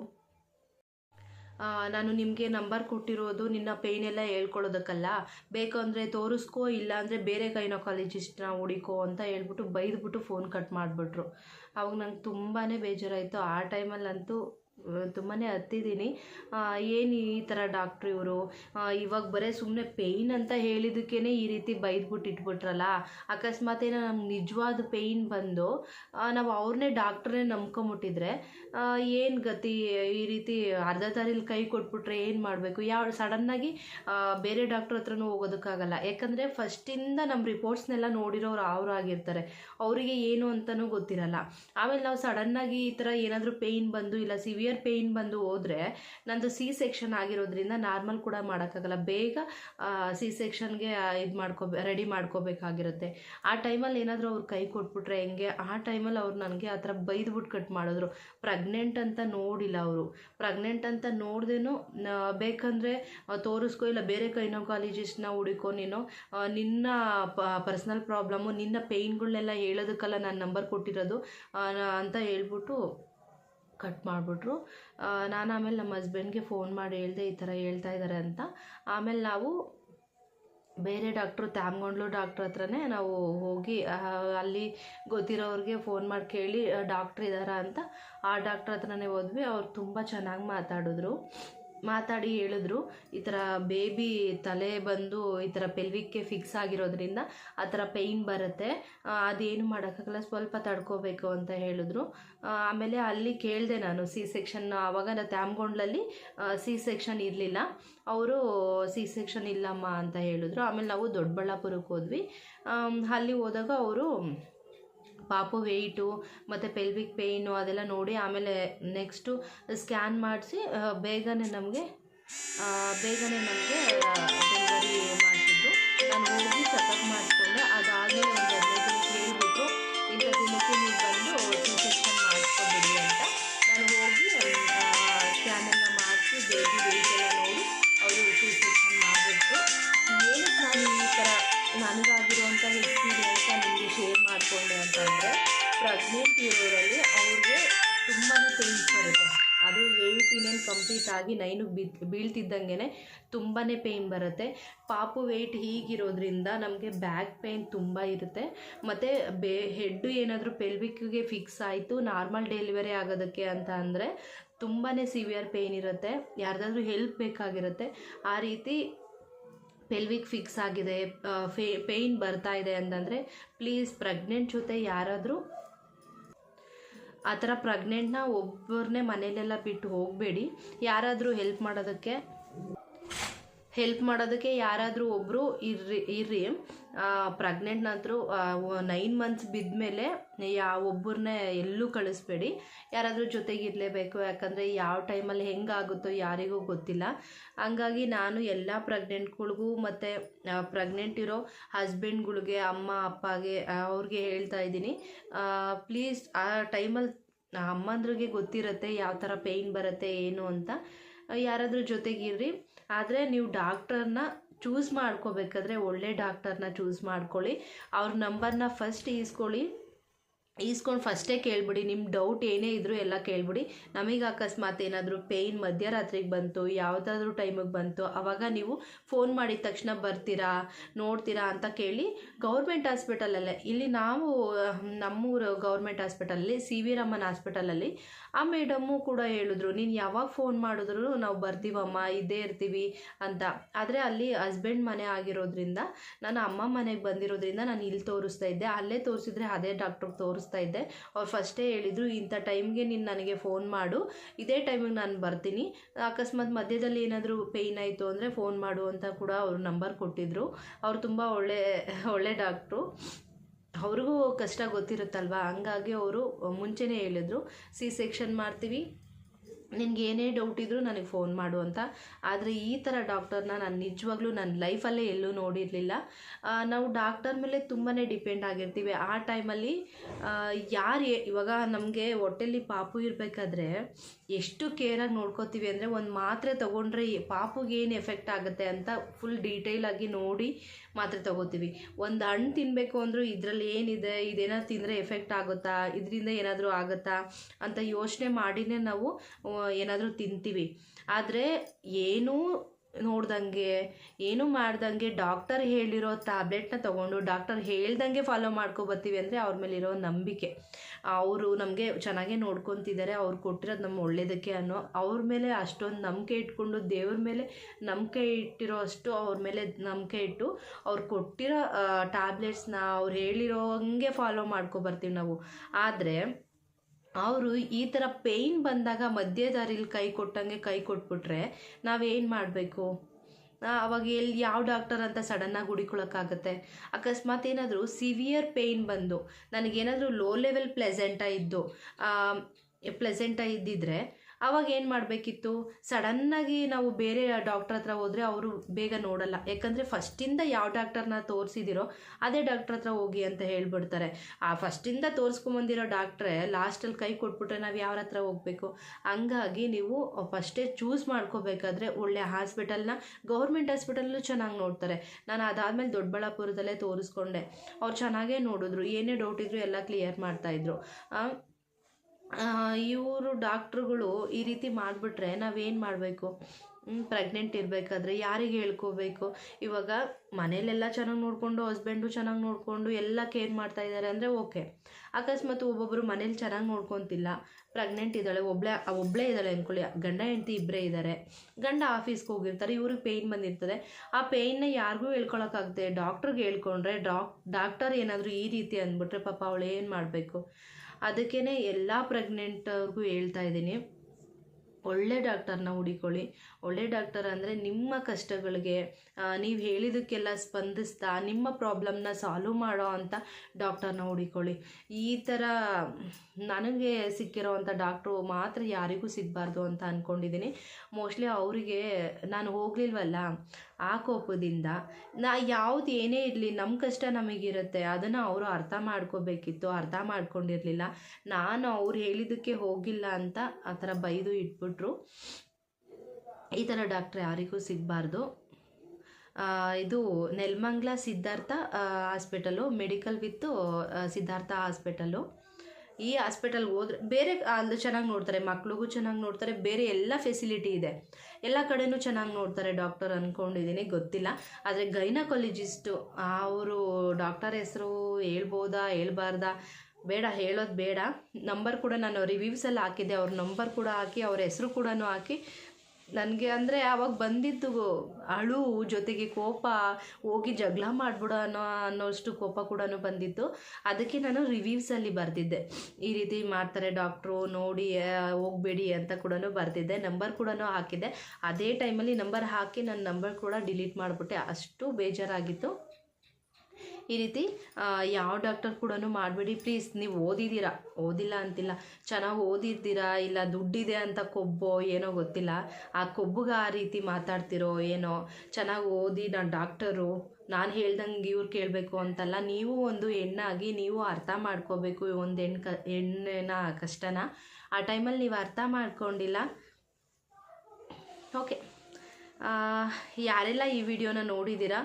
ನಾನು ನಿಮಗೆ ನಂಬರ್ ಕೊಟ್ಟಿರೋದು, ನಿನ್ನ ಪೇಯ್ನ್ ಎಲ್ಲ ಹೇಳ್ಕೊಳ್ಳೋದಕ್ಕಲ್ಲ. ಬೇಕಂದರೆ ತೋರಿಸ್ಕೋ ಇಲ್ಲಾಂದರೆ ಬೇರೆ ಗೈನಕಾಲಜಿಸ್ಟ್ನ ಹುಡಿಕೋ ಅಂತ ಹೇಳ್ಬಿಟ್ಟು ಬೈದ್ಬಿಟ್ಟು ಫೋನ್ ಕಟ್ ಮಾಡಿಬಿಟ್ರು. ಅವಾಗ ನಂಗೆ ತುಂಬಾ ಬೇಜಾರಾಯಿತು. ಆ ಟೈಮಲ್ಲಂತೂ ತುಂಬಾ ಹತ್ತಿದ್ದೀನಿ ಏನು ಈ ಥರ ಡಾಕ್ಟ್ರು ಇವರು? ಇವಾಗ ಬರೀ ಸುಮ್ಮನೆ ಪೇಯ್ನ್ ಅಂತ ಹೇಳಿದ್ದಕ್ಕೇ ಈ ರೀತಿ ಬೈದ್ಬಿಟ್ಟು ಇಟ್ಬಿಟ್ರಲ್ಲ? ಅಕಸ್ಮಾತ್ ಏನೋ ನಮ್ಗೆ ನಿಜವಾದ ಪೇಯ್ನ್ ಬಂದು ನಾವು ಅವ್ರನ್ನೇ ಡಾಕ್ಟ್ರನ್ನೇ ನಂಬ್ಕೊಂಬಿಟ್ಟಿದ್ರೆ ಏನು ಗತಿ? ಈ ರೀತಿ ಅರ್ಧ ದಾರಿಲಿ ಕೈ ಕೊಟ್ಬಿಟ್ರೆ ಏನು ಮಾಡಬೇಕು? ಯಾವ ಸಡನ್ನಾಗಿ ಬೇರೆ ಡಾಕ್ಟ್ರ್ ಹತ್ರನೂ ಹೋಗೋದಕ್ಕಾಗಲ್ಲ. ಯಾಕಂದರೆ ಫಸ್ಟಿಂದ ನಮ್ಮ ರಿಪೋರ್ಟ್ಸ್ನೆಲ್ಲ ನೋಡಿರೋರು ಅವರು ಆಗಿರ್ತಾರೆ. ಅವರಿಗೆ ಏನು ಅಂತಲೂ ಗೊತ್ತಿರಲ್ಲ. ಆಮೇಲೆ ನಾವು ಸಡನ್ನಾಗಿ ಈ ಥರ ಏನಾದರೂ ಪೇಯ್ನ್ ಬಂದು, ಇಲ್ಲ ಸಿವಿಯರ್ ಪೇಯ್ನ್ ಬಂದು ಹೋದ್ರೆ ನಂದು ಸಿ ಸೆಕ್ಷನ್ ಆಗಿರೋದ್ರಿಂದ ನಾರ್ಮಲ್ ಕೂಡ ಮಾಡೋಕ್ಕಾಗಲ್ಲ. ಬೇಗ ಸಿ ಸೆಕ್ಷನ್ಗೆ ಇದು ಮಾಡ್ಕೋಬೇ ರೆಡಿ ಮಾಡ್ಕೋಬೇಕಾಗಿರುತ್ತೆ. ಆ ಟೈಮಲ್ಲಿ ಏನಾದರೂ ಅವ್ರು ಕೈ ಕೊಟ್ಬಿಟ್ರೆ ಹೆಂಗೆ? ಆ ಟೈಮಲ್ಲಿ ಅವ್ರು ನನಗೆ ಆ ಥರ ಬೈದ್ಬಿಟ್ಟು ಕಟ್ ಮಾಡಿದ್ರು. ಪ್ರೆಗ್ನೆಂಟ್ ಅಂತ ನೋಡಿಲ್ಲ ಅವರು. ಪ್ರೆಗ್ನೆಂಟ್ ಅಂತ ನೋಡ್ದೇನು ಬೇಕಂದರೆ ತೋರಿಸ್ಕೊ, ಇಲ್ಲ ಬೇರೆ ಕೈನೋಕಾಲಜಿಸ್ಟ್ನ ಹುಡುಕೋ ನೀನು. ನಿನ್ನ ಪರ್ಸ್ನಲ್ ಪ್ರಾಬ್ಲಮ್ಮು ನಿನ್ನ ಪೇಯ್ನ್ಗಳನ್ನೆಲ್ಲ ಹೇಳೋದಕ್ಕೆಲ್ಲ ನಾನು ನಂಬರ್ ಕೊಟ್ಟಿರೋದು. ಅಂತ ಹೇಳ್ಬಿಟ್ಟು ಕಟ್ ಮಾಡಿಬಿಟ್ರು. ನಾನು ಆಮೇಲೆ ನಮ್ಮ ಹಸ್ಬೆಂಡ್ಗೆ ಫೋನ್ ಮಾಡಿ ಹೇಳಿದೆ ಈ ಥರ ಹೇಳ್ತಾ ಇದ್ದಾರೆ ಅಂತ. ಆಮೇಲೆ ನಾವು ಬೇರೆ ಡಾಕ್ಟ್ರು ತ್ಯಾಮ್ಗೊಂಡ್ಲು ಡಾಕ್ಟ್ರ್ ಹತ್ರನೇ ನಾವು ಹೋಗಿ ಅಲ್ಲಿ ಗೊತ್ತಿರೋರಿಗೆ ಫೋನ್ ಮಾಡಿ ಕೇಳಿ ಡಾಕ್ಟ್ರ್ ಇದ್ದಾರಾ ಅಂತ. ಆ ಡಾಕ್ಟ್ರ್ ಹತ್ರನೇ ಹೋದ್ವಿ. ಅವ್ರು ತುಂಬ ಚೆನ್ನಾಗಿ ಮಾತಾಡಿದ್ರು. ಮಾತಾಡಿ ಹೇಳಿದ್ರು, ಈ ಥರ ಬೇಬಿ ತಲೆ ಬಂದು ಈ ಥರ ಪೆಲ್ವಿಕ್ಗೆ ಫಿಕ್ಸ್ ಆಗಿರೋದ್ರಿಂದ ಆ ಥರ ಪೇಯ್ನ್ ಬರುತ್ತೆ. ಅದೇನು ಮಾಡೋಕ್ಕಾಗಲ್ಲ, ಸ್ವಲ್ಪ ತಡ್ಕೋಬೇಕು ಅಂತ ಹೇಳಿದ್ರು. ಆಮೇಲೆ ಅಲ್ಲಿ ಕೇಳಿದೆ ನಾನು ಸಿ ಸೆಕ್ಷನ್ ಆವಾಗ ನಾನು ತ್ಯಾಮ್ಗೊಂಡ್ಲಲ್ಲಿ ಸಿ ಸೆಕ್ಷನ್ ಇರಲಿಲ್ಲ. ಅವರು ಸಿ ಸೆಕ್ಷನ್ ಇಲ್ಲಮ್ಮ ಅಂತ ಹೇಳಿದ್ರು. ಆಮೇಲೆ ನಾವು ದೊಡ್ಡಬಳ್ಳಾಪುರಕ್ಕೆ ಹೋದ್ವಿ. ಅಲ್ಲಿ ಹೋದಾಗ ಅವರು ಪಾಪು ವೆಯ್ಟು ಮತ್ತು ಪೆಲ್ವಿಕ್ ಪೇಯ್ನು ಅದೆಲ್ಲ ನೋಡಿ ಆಮೇಲೆ ನೆಕ್ಸ್ಟು ಸ್ಕ್ಯಾನ್ ಮಾಡಿಸಿ ಬೇಗನೆ ನಮಗೆ ಬೇಗನೆ ನಮಗೆ ಡೆಲಿವರಿ ಮಾಡಿಸಿದ್ದು ನಾನು ಹೋಗಿ ಚೆಕಪ್ ಮಾಡಿಸ್ಕೊಂಡೆ ಅದಾದಮೇಲೆ ಒಂದು ಹದಿನೈದು ಹೇಳಿಬಿಟ್ರು ಇಂಥ ದಿನಕ್ಕೆ ನೀವು ಬಂದು ಸಿ ಸೆಕ್ಷನ್ ಅಂತ. ನಾನು ಹೋಗಿ ಸ್ಕ್ಯಾನನ್ನು ಮಾಡಿಸಿ ಬೇಬಿ ಕಂಪ್ಲೀಟ್ ಆಗಿ ಬಿದ್ದು ಬೀಳ್ತಿದ್ದಂಗೆ ತುಂಬಾ ಪೇಯ್ನ್ ಬರುತ್ತೆ. ಪಾಪು ವೆಯ್ಟ್ ಹೀಗಿರೋದ್ರಿಂದ ನಮಗೆ ಬ್ಯಾಕ್ ಪೇಯ್ನ್ ತುಂಬ ಇರುತ್ತೆ. ಮತ್ತು ಬೇ ಹೆಡ್ಡು ಏನಾದರೂ ಪೆಲ್ವಿಕ್ಗೆ ಫಿಕ್ಸ್ ಆಯಿತು ನಾರ್ಮಲ್ ಡೆಲಿವರಿ ಆಗೋದಕ್ಕೆ ಅಂತ ಅಂದರೆ ತುಂಬಾ ಸಿವಿಯರ್ ಪೇಯ್ನ್ ಇರುತ್ತೆ. ಯಾರ್ದಾದ್ರೂ ಹೆಲ್ಪ್ ಬೇಕಾಗಿರುತ್ತೆ. ಆ ರೀತಿ ಪೆಲ್ವಿಕ್ ಫಿಕ್ಸ್ ಆಗಿದೆ. ಫೇ ಪೇಯ್ನ್ ಬರ್ತಾ ಇದೆ ಅಂತಂದರೆ ಪ್ಲೀಸ್ ಪ್ರೆಗ್ನೆಂಟ್ ಜೊತೆ ಯಾರಾದರೂ ಆ ಥರ ಪ್ರೆಗ್ನೆಂಟ್ನ ಒಬ್ಬರನ್ನೇ ಮನೆಯಲ್ಲೆಲ್ಲ ಬಿಟ್ಟು ಹೋಗಬೇಡಿ. ಯಾರಾದರೂ ಹೆಲ್ಪ್ ಮಾಡೋದಕ್ಕೆ ಹೆಲ್ಪ್ ಮಾಡೋದಕ್ಕೆ ಯಾರಾದರೂ ಒಬ್ಬರು ಇರ್ರಿ ಇರ್ರಿ. ಪ್ರೆಗ್ನೆಂಟ್ನಂತರೂ ನೈನ್ ಮಂತ್ಸ್ ಬಿದ್ಮೇಲೆ ಯಾವ ಒಬ್ಬರನ್ನೇ ಎಲ್ಲೂ ಕಳಿಸ್ಬೇಡಿ. ಯಾರಾದರೂ ಜೊತೆಗಿರಲೇಬೇಕು, ಯಾಕಂದರೆ ಯಾವ ಟೈಮಲ್ಲಿ ಹೆಂಗಾಗುತ್ತೋ ಯಾರಿಗೂ ಗೊತ್ತಿಲ್ಲ. ಹಂಗಾಗಿ ನಾನು ಎಲ್ಲ ಪ್ರೆಗ್ನೆಂಟ್ಗಳಿಗೂ ಮತ್ತು ಪ್ರೆಗ್ನೆಂಟ್ ಇರೋ ಹಸ್ಬೆಂಡ್ಗಳಿಗೆ ಅಮ್ಮ, ಅಪ್ಪಗೆ ಅವ್ರಿಗೆ ಹೇಳ್ತಾ ಇದ್ದೀನಿ. ಪ್ಲೀಸ್ ಆ ಟೈಮಲ್ಲಿ ಅಮ್ಮಂದ್ರಿಗೆ ಗೊತ್ತಿರುತ್ತೆ, ಯಾವ ಥರ ಪೇಯ್ನ್ ಬರುತ್ತೆ, ಏನು ಅಂತ. ಯಾರಾದರೂ ಜೊತೆಗಿರ್ರಿ. ಆದರೆ ನೀವು ಡಾಕ್ಟರ್ನ ಚೂಸ್ ಮಾಡ್ಕೋಬೇಕಾದ್ರೆ ಒಳ್ಳೆ ಡಾಕ್ಟರ್ನ ಚೂಸ್ ಮಾಡ್ಕೊಳ್ಳಿ. ಅವ್ರ ನಂಬರ್ನ ಫಸ್ಟ್ ಈಸ್ಕೊಳ್ಳಿ. ಈಸ್ಕೊಂಡು ಫಸ್ಟೇ ಕೇಳ್ಬಿಡಿ ನಿಮ್ಮ ಡೌಟ್ ಏನೇ ಇದ್ದರೂ ಎಲ್ಲ ಕೇಳ್ಬಿಡಿ. ನಮಗೆ ಅಕಸ್ಮಾತ್ ಏನಾದರೂ ಪೇಯ್ನ್ ಮಧ್ಯರಾತ್ರಿಗೆ ಬಂತು, ಯಾವುದಾದ್ರೂ ಟೈಮಿಗೆ ಬಂತು ಆವಾಗ ನೀವು ಫೋನ್ ಮಾಡಿದ ತಕ್ಷಣ ಬರ್ತೀರಾ, ನೋಡ್ತೀರಾ ಅಂತ ಕೇಳಿ ಗೌರ್ಮೆಂಟ್ ಹಾಸ್ಪಿಟಲಲ್ಲೇ, ಇಲ್ಲಿ ನಾವು, ನಮ್ಮೂರು ಗೌರ್ಮೆಂಟ್ ಹಾಸ್ಪಿಟಲಲ್ಲಿ, ಸಿ ವಿ ರಮನ್ ಹಾಸ್ಪಿಟಲಲ್ಲಿ, ಆ ಮೇಡಮ್ಮು ಕೂಡ ಹೇಳಿದ್ರು, ನೀನು ಯಾವಾಗ ಫೋನ್ ಮಾಡಿದ್ರು ನಾವು ಬರ್ತೀವಮ್ಮ, ಇದ್ದೇ ಇರ್ತೀವಿ ಅಂತ. ಆದರೆ ಅಲ್ಲಿ ಹಸ್ಬೆಂಡ್ ಮನೆ ಆಗಿರೋದ್ರಿಂದ ನಾನು ಅಮ್ಮ ಮನೆಗೆ ಬಂದಿರೋದ್ರಿಂದ ನಾನು ಇಲ್ಲಿ ತೋರಿಸ್ತಾ ಇದ್ದೆ. ಅಲ್ಲೇ ತೋರಿಸಿದ್ರೆ ಅದೇ ಡಾಕ್ಟ್ರಿಗೆ ತೋರಿಸ್ತಾ ಇದ್ದೆ. ಅವ್ರು ಫಸ್ಟೇ ಹೇಳಿದರು, ಇಂಥ ಟೈಮ್ಗೆ ನೀನು ನನಗೆ ಫೋನ್ ಮಾಡು. ಇದೇ ಟೈಮಿಗೆ ನಾನು ಬರ್ತೀನಿ. ಅಕಸ್ಮಾತ್ ಮಧ್ಯದಲ್ಲಿ ಏನಾದರೂ ಪೇಯ್ನ್ ಆಯಿತು ಅಂದರೆ ಫೋನ್ ಮಾಡು ಅಂತ ಕೂಡ ಅವರು ನಂಬರ್ ಕೊಟ್ಟಿದ್ದರು ಅವ್ರು ತುಂಬ ಒಳ್ಳೆ ಒಳ್ಳೆ ಡಾಕ್ಟ್ರು ಅವ್ರಿಗೂ ಕಷ್ಟ ಗೊತ್ತಿರುತ್ತಲ್ವ? ಹಂಗಾಗಿ ಅವರು ಮುಂಚೆನೇ ಹೇಳಿದ್ರು, ಸಿ ಸೆಕ್ಷನ್ ಮಾಡ್ತೀವಿ. ನಿನ್ಗೆ ಏನೇ ಡೌಟ್ ಇದ್ದರೂ ನನಗೆ ಫೋನ್ ಮಾಡು ಅಂತ. ಆದರೆ ಈ ಥರ ಡಾಕ್ಟರ್ನ ನಾನು ನಿಜವಾಗ್ಲೂ ನನ್ನ ಲೈಫಲ್ಲೇ ಎಲ್ಲೂ ನೋಡಿರಲಿಲ್ಲ. ನಾವು ಡಾಕ್ಟರ್ ಮೇಲೆ ತುಂಬಾ ಡಿಪೆಂಡ್ ಆಗಿರ್ತೀವಿ. ಆ ಟೈಮಲ್ಲಿ ಯಾರು ಇವಾಗ ನಮಗೆ ಹೊಟ್ಟೆಲಿ ಪಾಪು ಇರಬೇಕಾದ್ರೆ ಎಷ್ಟು ಕೇರಾಗಿ ನೋಡ್ಕೋತೀವಿ ಅಂದರೆ ಒಂದು ಮಾತ್ರೆ ತೊಗೊಂಡ್ರೆ ಪಾಪುಗೆ ಏನು ಎಫೆಕ್ಟ್ ಆಗುತ್ತೆ ಅಂತ ಫುಲ್ ಡೀಟೇಲಾಗಿ ನೋಡಿ ಮಾತ್ರೆ ತೊಗೋತೀವಿ. ಒಂದು ಹಣ್ಣು ತಿನ್ನಬೇಕು ಅಂದರೂ ಇದರಲ್ಲಿ ಏನಿದೆ, ಇದೇನಾದ್ರು ತಿಂದರೆ ಎಫೆಕ್ಟ್ ಆಗುತ್ತಾ, ಇದರಿಂದ ಏನಾದರೂ ಆಗುತ್ತಾ ಅಂತ ಯೋಚನೆ ಮಾಡಿನೇ ನಾವು ಏನಾದರೂ ತಿಂತೀವಿ. ಆದರೆ ಏನೂ ನೋಡ್ದಂಗೆ, ಏನೂ ಮಾಡ್ದಂಗೆ ಡಾಕ್ಟರ್ ಹೇಳಿರೋ ಟ್ಯಾಬ್ಲೆಟ್ನ ತೊಗೊಂಡು ಡಾಕ್ಟರ್ ಹೇಳ್ದಂಗೆ ಫಾಲೋ ಮಾಡ್ಕೊಬರ್ತೀವಿ ಅಂದರೆ ಅವ್ರ ಮೇಲಿರೋ ನಂಬಿಕೆ. ಅವರು ನಮಗೆ ಚೆನ್ನಾಗೇ ನೋಡ್ಕೊತಿದ್ದಾರೆ ಅವ್ರು ಕೊಟ್ಟಿರೋದು ನಮ್ಮ ಒಳ್ಳೇದಕ್ಕೆ ಅನ್ನೋ ಅವ್ರ ಮೇಲೆ ಅಷ್ಟೊಂದು ನಂಬಿಕೆ ಇಟ್ಕೊಂಡು ದೇವ್ರ ಮೇಲೆ ನಂಬಿಕೆ ಇಟ್ಟಿರೋ ಅಷ್ಟು ಅವ್ರ ಮೇಲೆ ನಂಬಿಕೆ ಇಟ್ಟು ಅವ್ರು ಕೊಟ್ಟಿರೋ ಟ್ಯಾಬ್ಲೆಟ್ಸ್ನ ಅವ್ರು ಹೇಳಿರೋ ಹಂಗೆ ಫಾಲೋ ಮಾಡ್ಕೊಬರ್ತೀವಿ ನಾವು. ಆದರೆ ಅವರು ಈ ಥರ ಪೇಯ್ನ್ ಬಂದಾಗ ಮಧ್ಯದಾರಿಲಿ ಕೈ ಕೊಟ್ಟಂಗೆ ಕೈ ಕೊಟ್ಬಿಟ್ರೆ ನಾವೇನು ಮಾಡಬೇಕು? ಅವಾಗ ಎಲ್ಲಿ ಯಾವ ಡಾಕ್ಟರ್ ಅಂತ ಸಡನ್ನಾಗಿ ಹುಡಿಕೊಳ್ಳೋಕ್ಕಾಗತ್ತೆ ಅಕಸ್ಮಾತ್ ಏನಾದರೂ ಸಿವಿಯರ್ ಪೇಯ್ನ್ ಬಂದು, ನನಗೇನಾದರೂ ಲೋ ಲೆವೆಲ್ ಪ್ಲೆಸೆಂಟ ಇದ್ದು ಪ್ಲೆಸೆಂಟ ಇದ್ದಿದ್ರೆ ಅವಾಗ ಏನು ಮಾಡಬೇಕಿತ್ತು? ಸಡನ್ನಾಗಿ ನಾವು ಬೇರೆ ಡಾಕ್ಟರ್ ಹತ್ರ ಹೋದರೆ ಅವರು ಬೇಗ ನೋಡಲ್ಲ. ಯಾಕಂದರೆ ಫಸ್ಟಿಂದ ಯಾವ ಡಾಕ್ಟರ್ನ ತೋರಿಸಿದಿರೋ ಅದೇ ಡಾಕ್ಟರ್ ಹತ್ರ ಹೋಗಿ ಅಂತ ಹೇಳ್ಬಿಡ್ತಾರೆ. ಆ ಫಸ್ಟಿಂದ ತೋರಿಸ್ಕೊಂಬಂದಿರೋ ಡಾಕ್ಟ್ರೇ ಲಾಸ್ಟಲ್ಲಿ ಕೈ ಕೊಟ್ಬಿಟ್ರೆ ನಾವು ಯಾರ ಹತ್ರ ಹೋಗಬೇಕು? ಹಂಗಾಗಿ ನೀವು ಫಸ್ಟೇ ಚೂಸ್ ಮಾಡ್ಕೋಬೇಕಾದ್ರೆ ಒಳ್ಳೆ ಹಾಸ್ಪಿಟಲ್ನ ಗೌರ್ಮೆಂಟ್ ಹಾಸ್ಪಿಟಲ್ಲೂ ಚೆನ್ನಾಗಿ ನೋಡ್ತಾರೆ. ನಾನು ಅದಾದಮೇಲೆ ದೊಡ್ಡಬಳ್ಳಾಪುರದಲ್ಲೇ ತೋರಿಸ್ಕೊಂಡೆ. ಅವ್ರು ಚೆನ್ನಾಗೇ ನೋಡಿದ್ರು. ಏನೇ ಡೌಟ್ ಇದ್ದರೂ ಎಲ್ಲ ಕ್ಲಿಯರ್ ಮಾಡ್ತಾಯಿದ್ರು ಇವರು ಡಾಕ್ಟ್ರುಗಳು ಈ ರೀತಿ ಮಾಡಿಬಿಟ್ರೆ ನಾವೇನು ಮಾಡಬೇಕು? ಪ್ರೆಗ್ನೆಂಟ್ ಇರಬೇಕಾದ್ರೆ ಯಾರಿಗೆ ಹೇಳ್ಕೋಬೇಕು? ಇವಾಗ ಮನೇಲೆಲ್ಲ ಚೆನ್ನಾಗಿ ನೋಡಿಕೊಂಡು ಹಸ್ಬೆಂಡು ಚೆನ್ನಾಗಿ ನೋಡಿಕೊಂಡು ಎಲ್ಲ ಕೇರ್ ಮಾಡ್ತಾ ಇದ್ದಾರೆ ಅಂದರೆ ಓಕೆ ಅಕಸ್ಮಾತ್ ಒಬ್ಬೊಬ್ಬರು ಮನೇಲಿ ಚೆನ್ನಾಗಿ ನೋಡ್ಕೊತಿಲ್ಲ ಪ್ರೆಗ್ನೆಂಟ್ ಇದ್ದಾಳೆ, ಒಬ್ಳೆ ಒಬ್ಬಳೇ ಇದ್ದಾಳೆ ಅಂದ್ಕೊಳ್ಳಿ ಗಂಡ, ಹೆಂಡತಿ ಇಬ್ಬರೇ ಇದ್ದಾರೆ ಗಂಡ ಆಫೀಸ್ಗೆ ಹೋಗಿರ್ತಾರೆ, ಇವ್ರಿಗೆ ಪೇಯ್ನ್ ಬಂದಿರ್ತದೆ. ಆ ಪೇಯ್ನ ಯಾರಿಗೂ ಹೇಳ್ಕೊಳಕ್ಕಾಗದೆ ಡಾಕ್ಟ್ರಿಗೆ ಹೇಳ್ಕೊಂಡ್ರೆ ಡಾಕ್ ಡಾಕ್ಟರ್ ಏನಾದರೂ ಈ ರೀತಿ ಅಂದ್ಬಿಟ್ರೆ ಪಾಪ ಅವಳು ಏನು ಮಾಡಬೇಕು? ಅದಕ್ಕೇ ಎಲ್ಲ ಪ್ರೆಗ್ನೆಂಟವ್ರಿಗೂ ಹೇಳ್ತಾ ಇದ್ದೀನಿ. ಒಳ್ಳೆ ಡಾಕ್ಟರ್ನ ಹುಡಿಕೊಳ್ಳಿ. ಒಳ್ಳೆ ಡಾಕ್ಟರ್ ಅಂದರೆ ನಿಮ್ಮ ಕಷ್ಟಗಳಿಗೆ ನೀವು ಹೇಳಿದ್ದಕ್ಕೆಲ್ಲ ಸ್ಪಂದಿಸ್ತಾ, ನಿಮ್ಮ ಪ್ರಾಬ್ಲಮ್ನ ಸಾಲ್ವ್ ಮಾಡೋ ಅಂಥ ಡಾಕ್ಟರ್ನ ಹುಡಿಕೊಳ್ಳಿ. ಈ ಥರ ನನಗೆ ಸಿಕ್ಕಿರೋವಂಥ ಡಾಕ್ಟ್ರು ಮಾತ್ರ ಯಾರಿಗೂ ಸಿಗಬಾರ್ದು ಅಂತ ಅಂದ್ಕೊಂಡಿದ್ದೀನಿ ಮೋಸ್ಟ್ಲಿ ಅವರಿಗೆ ನಾನು ಹೋಗಲಿಲ್ವಲ್ಲ ಆ ಕೋಪದಿಂದ, ನಾ ಯಾವ್ದು ಏನೇ ಇರಲಿ ನಮ್ಮ ಕಷ್ಟ ನಮಗಿರುತ್ತೆ. ಅದನ್ನು ಅವರು ಅರ್ಥ ಮಾಡ್ಕೋಬೇಕಿತ್ತು, ಅರ್ಥ ಮಾಡ್ಕೊಂಡಿರಲಿಲ್ಲ. ನಾನು ಅವ್ರು ಹೇಳಿದ್ದಕ್ಕೆ ಹೋಗಿಲ್ಲ ಅಂತ ಆ ಥರ ಬೈದು ಇಟ್ಬಿಟ್ರು. ಈ ಥರ ಡಾಕ್ಟ್ರ್ ಯಾರಿಗೂ ಸಿಗಬಾರ್ದು. ಇದು Nelamangala Siddhartha hospital, medical with Siddhartha hospital. ಈ ಹಾಸ್ಪಿಟಲ್ಗೆ ಹೋದ್ರೆ ಬೇರೆ ಅಲ್ಲಿ ಚೆನ್ನಾಗಿ ನೋಡ್ತಾರೆ, ಮಕ್ಳಿಗೂ ಚೆನ್ನಾಗಿ ನೋಡ್ತಾರೆ, ಬೇರೆ ಎಲ್ಲ ಫೆಸಿಲಿಟಿ ಇದೆ. ಎಲ್ಲ ಕಡೆನೂ ಚೆನ್ನಾಗಿ ನೋಡ್ತಾರೆ ಡಾಕ್ಟರ್ ಅಂದ್ಕೊಂಡಿದ್ದೀನಿ ಗೊತ್ತಿಲ್ಲ. ಆದರೆ ಗೈನಕಾಲಜಿಸ್ಟು ಅವರು ಡಾಕ್ಟರ್ ಹೆಸರು ಹೇಳ್ಬೋದಾ, ಹೇಳ್ಬಾರ್ದಾ? ಬೇಡ, ಹೇಳೋದು ಬೇಡ. ನಂಬರ್ ಕೂಡ ನಾನು ರಿವ್ಯೂಸಲ್ಲಿ ಹಾಕಿದ್ದೆ, ಅವ್ರ ನಂಬರ್ ಕೂಡ ಹಾಕಿ, ಅವ್ರ ಹೆಸರು ಕೂಡ ಹಾಕಿ ನನಗೆ ಅಂದರೆ ಆವಾಗ ಬಂದಿದ್ದು ಅಳು ಜೊತೆಗೆ ಕೋಪ, ಹೋಗಿ ಜಗಳ ಮಾಡ್ಬಿಡೋ ಅನ್ನೋ, ಅನ್ನೋಷ್ಟು ಕೋಪ ಕೂಡ ಬಂದಿತ್ತು. ಅದಕ್ಕೆ ನಾನು ರಿವ್ಯೂಸಲ್ಲಿ ಬರೆದಿದ್ದೆ. ಈ ರೀತಿ ಮಾಡ್ತಾರೆ ಡಾಕ್ಟ್ರು ನೋಡಿ ಹೋಗಬೇಡಿ ಅಂತ ಕೂಡ ಬರೆದಿದ್ದೆ. ನಂಬರ್ ಕೂಡ ಹಾಕಿದ್ದೆ. ಅದೇ ಟೈಮಲ್ಲಿ ನಂಬರ್ ಹಾಕಿ ನನ್ನ ನಂಬರ್ ಕೂಡ ಡಿಲೀಟ್ ಮಾಡಿಬಿಟ್ಟೆ. ಅಷ್ಟು ಬೇಜಾರಾಗಿತ್ತು. ಈ ರೀತಿ ಯಾವ ಡಾಕ್ಟರ್ ಕೂಡ ಮಾಡಬೇಡಿ. ಪ್ಲೀಸ್ ನೀವು ಓದಿದ್ದೀರಾ? ಓದಿಲ್ಲ ಅಂತಿಲ್ಲ. ಚೆನ್ನಾಗಿ ಓದಿದ್ದೀರಾ ಇಲ್ಲ ದುಡ್ಡಿದೆ ಅಂತ ಕೊಬ್ಬೋ, ಏನೋ ಗೊತ್ತಿಲ್ಲ. ಆ ಕೊಬ್ಬುಗೆ ಆ ರೀತಿ ಮಾತಾಡ್ತಿರೋ ಏನೋ? ಚೆನ್ನಾಗಿ ಓದಿ, ನಾನು ಡಾಕ್ಟರು ನಾನು ಹೇಳ್ದಂಗೆ ಇವ್ರು ಕೇಳಬೇಕು ಅಂತಲ್ಲ. ನೀವು ಒಂದು ಹೆಣ್ಣಾಗಿ ನೀವು ಅರ್ಥ ಮಾಡ್ಕೋಬೇಕು. ಒಂದು ಹೆಣ್ಣು ಕ, ಹೆಣ್ಣಿನ ಕಷ್ಟನ. ಆ ಟೈಮಲ್ಲಿ ನೀವು ಅರ್ಥ ಮಾಡ್ಕೊಂಡಿಲ್ಲ. ಓಕೆ ಯಾರೆಲ್ಲ ಈ ವಿಡಿಯೋನ ನೋಡಿದ್ದೀರಾ?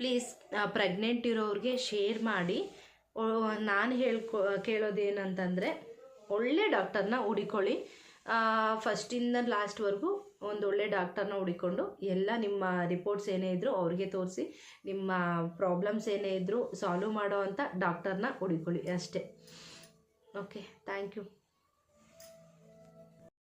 ಪ್ಲೀಸ್ ಪ್ರೆಗ್ನೆಂಟ್ ಇರೋರಿಗೆ ಶೇರ್ ಮಾಡಿ. ನಾನು ಹೇಳ್ಕೊ, ಕೇಳೋದೇನಂತಂದರೆ, ಒಳ್ಳೆ ಡಾಕ್ಟರ್ನ ಹುಡಿಕೊಳ್ಳಿ. ಫಸ್ಟಿಂದ ಲಾಸ್ಟ್ವರೆಗೂ ಒಂದು ಒಳ್ಳೆ ಡಾಕ್ಟರ್ನ ಹುಡಿಕೊಂಡು ಎಲ್ಲ ನಿಮ್ಮ ರಿಪೋರ್ಟ್ಸ್ ಏನೇ ಇದ್ದರೂ ಅವ್ರಿಗೆ ತೋರಿಸಿ, ನಿಮ್ಮ ಪ್ರಾಬ್ಲಮ್ಸ್ ಏನೇ ಇದ್ದರೂ ಸಾಲ್ವ್ ಮಾಡೋ ಅಂಥ ಡಾಕ್ಟರ್ನ ಹುಡಿಕೊಳ್ಳಿ ಅಷ್ಟೇ. Okay thank you